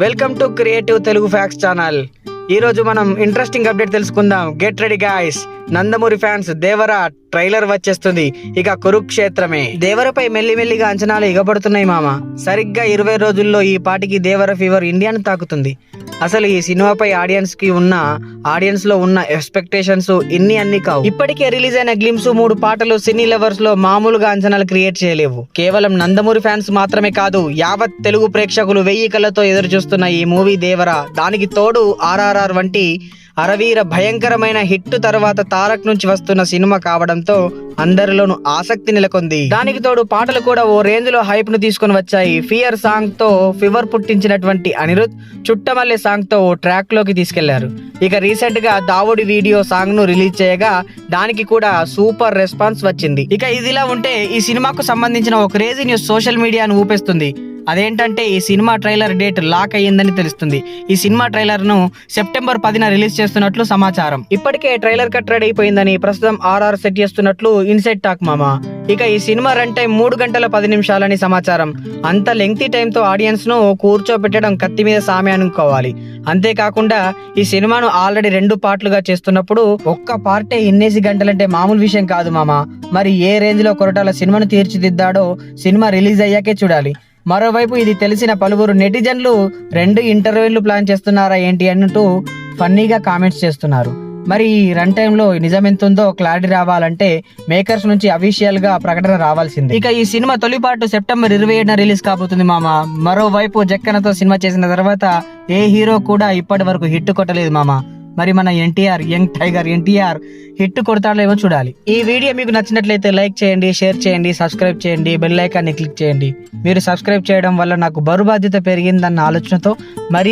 Welcome to creative Telugu facts channel. ఈరోజు మనం interesting update తెలుసుకుందాం. Get ready guys. Nandamuri fans Devara trailer వచ్చేస్తుంది. ఇక కురుక్షేత్రమే. దేవరపై మెల్లిమెల్లిగా అంచనాలు ఎగబడుతున్నాయి మామ. సరిగ్గా ఇరవై రోజుల్లో ఈ పాటికి దేవర ఫీవర్ ఇండియాను తాకుతుంది. అసలు ఈ సినిమాపై ఆడియన్స్కి ఉన్న ఆడియన్స్లో ఉన్న ఎక్స్పెక్టేషన్స్ ఇన్ని అన్ని కావు. ఇప్పటికే రిలీజ్ అయిన గ్లిమ్స్ మూడు పాటలు సినీ లవర్స్లో మామూలుగా అంచనాలు క్రియేట్ చేయలేవు. కేవలం నందమూరి ఫ్యాన్స్ మాత్రమే కాదు యావత్ తెలుగు ప్రేక్షకులు వెయ్యి కళ్ళతో ఎదురు చూస్తున్న ఈ మూవీ దేవర దానికి తోడు ఆర్ఆర్ఆర్ వంటి అరవీర భయంకరమైన హిట్ తర్వాత తారక్ నుంచి వస్తున్న సినిమా కావడంతో అందరిలోనూ ఆసక్తి నెలకొంది. దానికి తోడు పాటలు కూడా ఓ రేంజ్లో హైప్ను తీసుకొని వచ్చాయి. ఫియర్ సాంగ్తో ఫివర్ పుట్టించినటువంటి అనిరుద్ చుట్టమల్లె సాంగ్తో ఓ ట్రాక్లోకి తీసుకెళ్ళారు. ఇక రీసెంట్గా దావుడి వీడియో సాంగ్ను రిలీజ్ చేయగా దానికి కూడా సూపర్ రెస్పాన్స్ వచ్చింది. ఇక ఇదిలా ఉంటే ఈ సినిమాకు సంబంధించిన ఒక క్రేజీ న్యూస్ సోషల్ మీడియాను ఊపేస్తుంది. అదేంటంటే ఈ సినిమా ట్రైలర్ డేట్ లాక్ అయ్యిందని తెలుస్తుంది. ఈ సినిమా ట్రైలర్ను సెప్టెంబర్ పదిన రిలీజ్ చేస్తున్నట్లు సమాచారం. ఇప్పటికే ట్రైలర్ కట్ రెడీ అయిపోయిందని ప్రస్తుతం ఆర్ఆర్ సెట్ చేస్తున్నట్లు ఇన్సైడ్ టాక్ మామా. ఇక ఈ సినిమా రన్ టైం మూడు గంటల పది నిమిషాలని సమాచారం. అంత లెంగ్తీ టైంతో ఆడియన్స్ను కూర్చోబెట్టడం కత్తి మీద సామె అనుకోవాలి. అంతేకాకుండా ఈ సినిమాను ఆల్రెడీ రెండు పార్ట్లుగా చేస్తున్నప్పుడు ఒక్క పార్టే ఎన్నేసి గంటలంటే మామూలు విషయం కాదు మామ. మరి ఏ రేంజ్లో కొరటాల సినిమాను తీర్చిదిద్దాడో సినిమా రిలీజ్ అయ్యాకే చూడాలి. మరోవైపు ఇది తెలిసిన పలువురు నెటిజన్లు రెండు ఇంటర్వ్యూలు ప్లాన్ చేస్తున్నారా ఏంటి అంటూ ఫన్నీగా కామెంట్స్ చేస్తున్నారు. మరి ఈ రన్ టైంలో నిజం ఎంత ఉందో క్లారిటీ రావాలంటే మేకర్స్ నుంచి అఫీషియల్గా ప్రకటన రావాల్సింది. ఇక ఈ సినిమా తొలి పాటు సెప్టెంబర్ ఇరవై ఏడున రిలీజ్ కాబోతుంది మామ. మరోవైపు జక్కనతో సినిమా చేసిన తర్వాత ఏ హీరో కూడా ఇప్పటి వరకు హిట్ కొట్టలేదు మామ. మరి మన NTR young tiger NTR hit కొడతాడేమో చూడాలి. ఈ వీడియో మీకు నచ్చినట్లయితే లైక్ చేయండి షేర్ చేయండి సబ్స్క్రైబ్ చేయండి బెల్ ఐకాన్ని క్లిక్ చేయండి. మీరు సబ్స్క్రైబ్ చేయడం వల్ల నాకు బరువు బాధ్యత పెరిగిందన్న ఆలోచనతో మరి